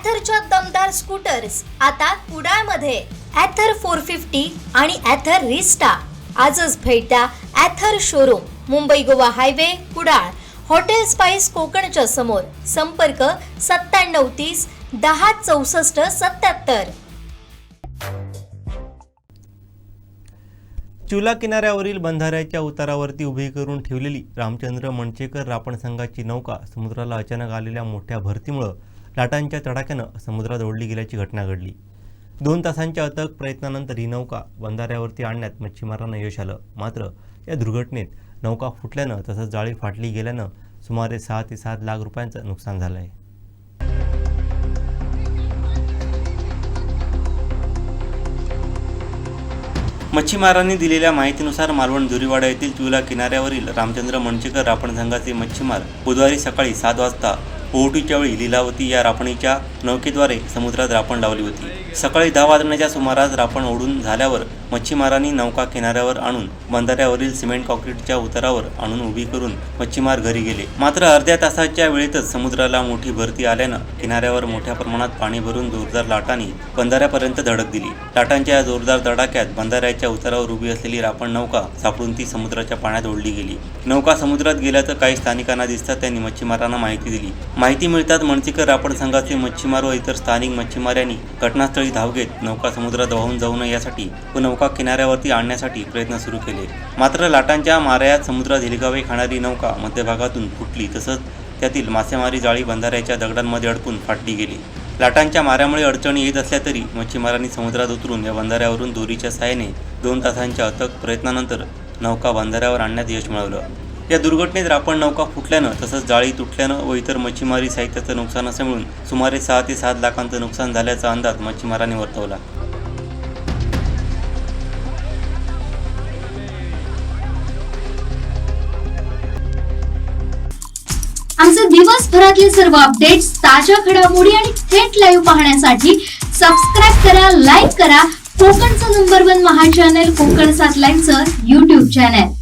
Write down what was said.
ॲथरच्या दमदार स्कूटर्स आता कुडाळमध्ये. ॲथर फोर फिफ्टी आणि ॲथर रिस्टा आजच भेट द्या Ather showroom Mumbai Goa highway Kudal. Hotel spice कोकणच्या समोर. संपर्क सत्त्याण्णव तीस दहा चौसष्ट सत्याहत्तर चुला किनाऱ्यावरील बंधाऱ्याच्या उतारावरती उभी करून ठेवलेली रामचंद्र मणचेकर रापण संघाची नौका समुद्राला अचानक आलेल्या मोठ्या भरतीमुळं लाटांच्या तडाख्यानं समुद्रात ओढली गेल्याची घटना घडली. दोन तासांच्या अथक प्रयत्नानंतर ही नौका बंधाऱ्यावरती आणण्यात मच्छीमारांना यश आलं. मात्र या दुर्घटनेत नौका फुटल्यानं तसंच जाळी फाटली गेल्यानं सुमारे सहा ते सात लाख रुपयांचं नुकसान झालं आहे मच्छीमारांनी दिलेल्या माहितीनुसार मालवण दुरीवाडा येथील चुला किनाऱ्यावरील रामचंद्र मणचेकर रापण संघाचे मच्छीमार बुधवारी सकाळी सात वाजता ओहोटीच्या वेळी लीलावती या रापणीच्या नौकेद्वारे समुद्रात रापण लावली होती. सकाळी दहा वाजण्याच्या सुमारास रापण ओढून झाल्यावर मच्छीमारांनी नौका किनाऱ्यावर आणून बंधाऱ्यावरील सिमेंट कॉन्क्रीटच्या उतारावर आणून उभी करून मच्छीमार घरी गेले. मात्र अर्ध्या तासाच्या वेळेतच समुद्राला मोठी भरती आल्यानं किनाऱ्यावर मोठ्या प्रमाणात पाणी भरून जोरदार लाटांनी बंधाऱ्यापर्यंत धडक दिली. लाटांच्या या जोरदार धडाक्यात बंधाऱ्याच्या उतारावर उभी असलेली रापण नौका सापडून ती समुद्राच्या पाण्यात ओढली गेली. नौका समुद्रात गेल्याचं काही स्थानिकांना दिसतात त्यांनी मच्छीमारांना माहिती दिली. माहिती मिळतात मणसीकर रापण संघाचे मच्छीमार व इतर स्थानिक मच्छीमार यांनी घटनास्थळी धाव घेत नौका समुद्रात वाहून जाऊ नये यासाठी व नौका किनाऱ्यावरती आणण्यासाठी प्रयत्न सुरू केले. मात्र लाटांच्या माऱ्यात समुद्रात हिलगावे खाणारी नौका मध्यभागातून फुटली तसंच त्यातील मासेमारी जाळी बंधाऱ्याच्या दगडांमध्ये अडकून फाटली गेली. लाटांच्या माऱ्यामुळे अडचणी येत असल्या तरी मच्छीमारांनी समुद्रात उतरून या बंधाऱ्यावरून दोरीच्या साहाय्याने दोन तासांच्या अथक प्रयत्नानंतर नौका बंधाऱ्यावर आणण्यात यश मिळवलं. या दुर्घटनेत रापण नौका फुटल्यानं तसंच जाळी तुटल्यानं व इतर मच्छीमारी साहित्याचं नुकसान असं मिळून सुमारे सहा ते सात लाखांचं नुकसान झाल्याचा अंदाज मच्छीमारांनी वर्तवला. आमचे दिवसभरातले सर्व अपडेट्स ताज्या घडामोडी आणि थेट लाईव्ह पाहण्यासाठी सबस्क्राईब करा लाईक करा. कोकणचं number one Maha channel Konkan सात लाईनचं युट्यूब चॅनल